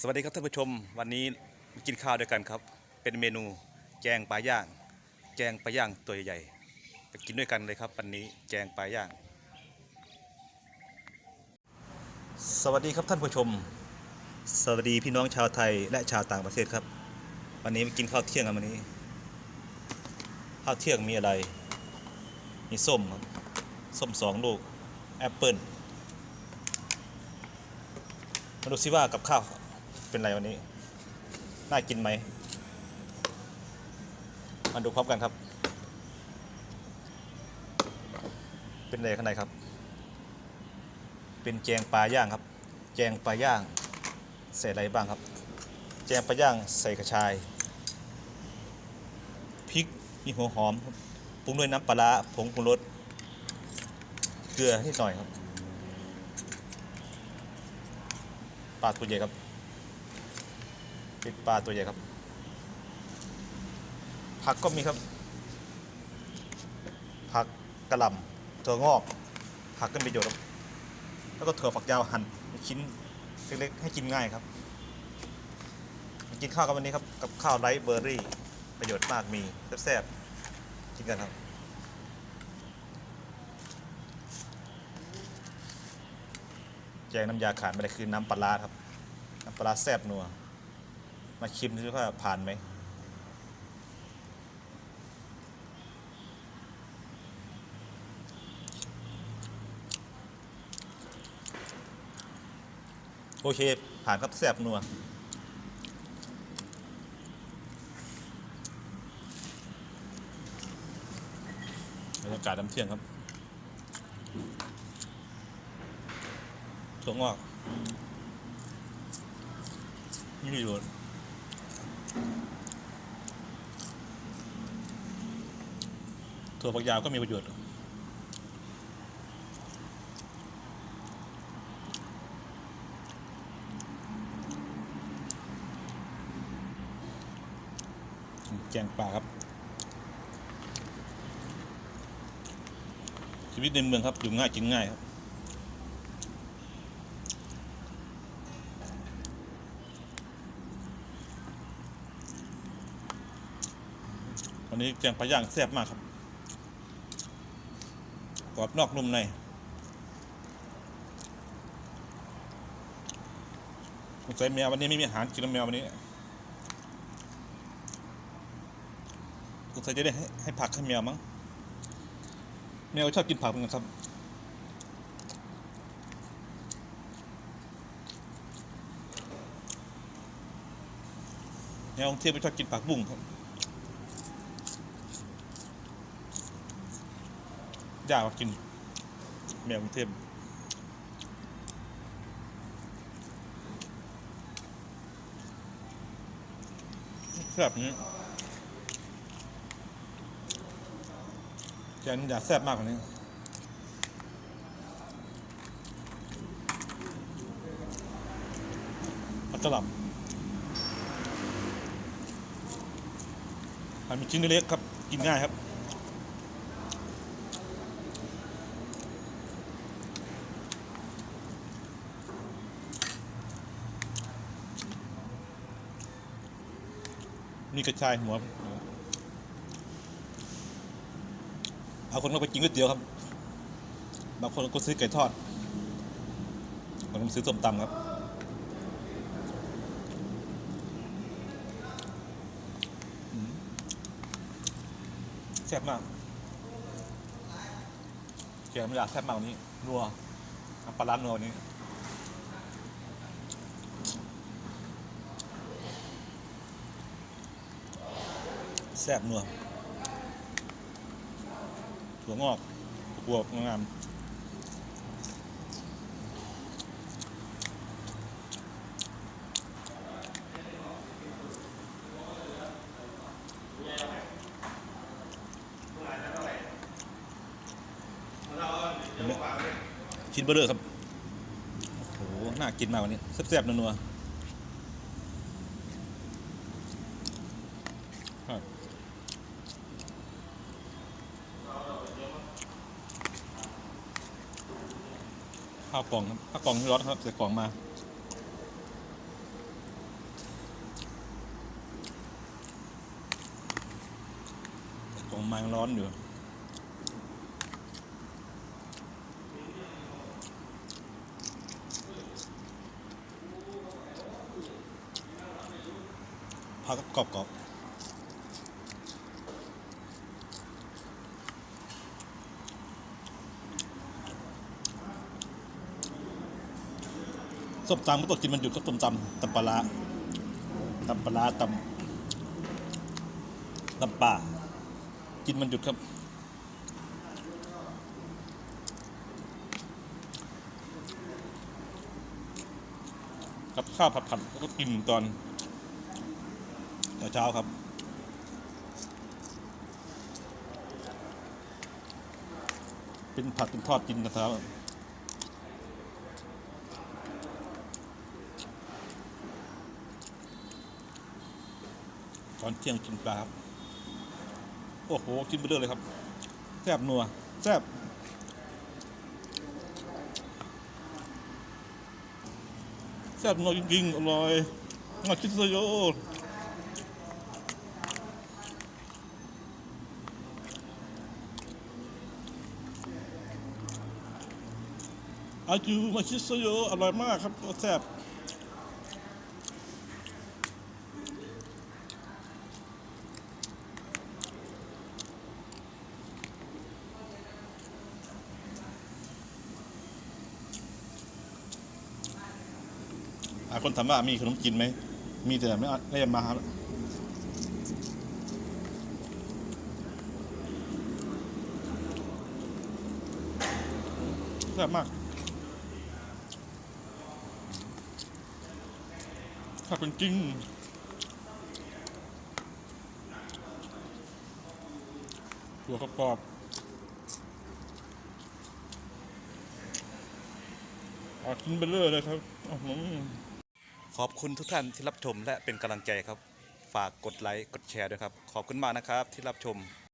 สวัสดีครับท่านผู้ชมวันนี้มากินข้าวด้วยกันครับ เป็นเมนูแกงปลาย่าง แกงปลาย่างตัวใหญ่ไปกินด้วยกันเลยครับวันนี้แกงปลาย่าง สวัสดีครับท่านผู้ชม สวัสดีพี่น้องชาวไทยและชาวต่างประเทศครับ วันนี้มากินข้าวเที่ยงกันวันนี้ข้าวเที่ยงมีอะไร มีส้มครับส้มสองลูกแอปเปิลมาดูซิว่ากับข้าว เป็นไรวันนี้ น่ากินไหม มาดูพร้อมกันครับ เป็นอะไรข้างในครับ เป็นแจงปลาย่างครับ แจงปลาย่าง ใส่อะไรบ้างครับ แจงปลาย่างใส่กระชาย พริก มีหัวหอม ปรุงด้วยน้ำปลาร้าผงปรุงรส เกลือนิดหน่อยครับปลาตัวใหญ่ครับ เป็นปลาตัวใหญ่ครับ ผักก็มีครับ ผักกระหล่ำถั่วงอก ผักก็มีประโยชน์ครับแล้วก็ถั่วฝักยาวหั่นชิ้นเล็กๆให้กินง่ายครับ กินข้าวกันวันนี้ครับ กับข้าวไรซ์เบอร์รี่ ประโยชน์มากมีแซ่บๆกินกันครับแจงน้ำยาขาดไม่ได้คือน้ำปลาครับ น้ำปลาร้าแซ่บนัว มาชิมดูว่าผ่านไหมโอเค ผ่านครับแซ่บนัวบรรยากาศน้ำเที่ยงครับถั่วงอกนี่มีประโยชน์ ถั่วฝักยาวก็มีประโยชน์ แกงปลาครับ ชีวิตในเมืองครับ อยู่ง่ายกินง่ายครับวันนี้แกงปลาย่างแซ่บมากครับ กรอบนอกนุ่มในสงสัยแมววันนี้ไม่มีอาหารกินแล้วแมววันนี้สงสัยจะได้ให้ใหผักให้แมวมั้งแมวชอบกินผักเหมือนกันครับแมวกรุงเทพไม่ชอบกินผักบุ้งครับ ยากมากินแมวกรุงเทพแซ่บนี้แกงอยากแซ่บมากกว่านี้ผักกะล่ำหั่นเป็นชิ้นเล็กครับ กินง่ายครับ มีกระชายหัวบางคนก็ไปกินก๋วยเตี๋ยวครับ บางคนก็ซื้อไก่ทอดบางคนซื้อส้มตำครับ แซ่บมากแกงไม่อยากแซ่บมากกว่านี้ นัวปลาร้านัวนี้ ซ่บนัวถั่วงอกบวบงามชิ้นเบอร์เรอร์ครับ โอ้โห น่ากินมากวันนี้แซ่บๆนัวๆ ข้ากล่องถ้ากล่องที่ร้อนครับใส่กล่องมากล่องมังร้อนอยู่พักกรอบๆ ส้มตำก็ต้องกินมันหยุดก็ส้มตำตำปลาตำปลาตำตำป่า กินมันหยุดครับกับข้าวผัดผัดก็กินตอนเช้าครับเป็นผัดเป็นทอดกินนะครับ ตอนเที่ยงกินปลาครับโอ้โหกินไปเรื่อยเลยครับแซ่บนัวแซ่บแซ่บนัวจริงๆอร่อยมาคิดซะโยอาจูมาชิโซโยอร่อยมากครับแซ่บ อ่าคนถามว่ามีขนมจีนไหม มีแต่ไม่ไม่ได้มาครับแซ่บมาก ถ้าเป็นจริงตัวกระปอบอากินไปเรื่อยเลยครับ อื้อหือ ขอบคุณทุกท่านที่รับชมและเป็นกำลังใจครับ ฝากกดไลค์กดแชร์ด้วยครับ ขอบคุณมากนะครับที่รับชม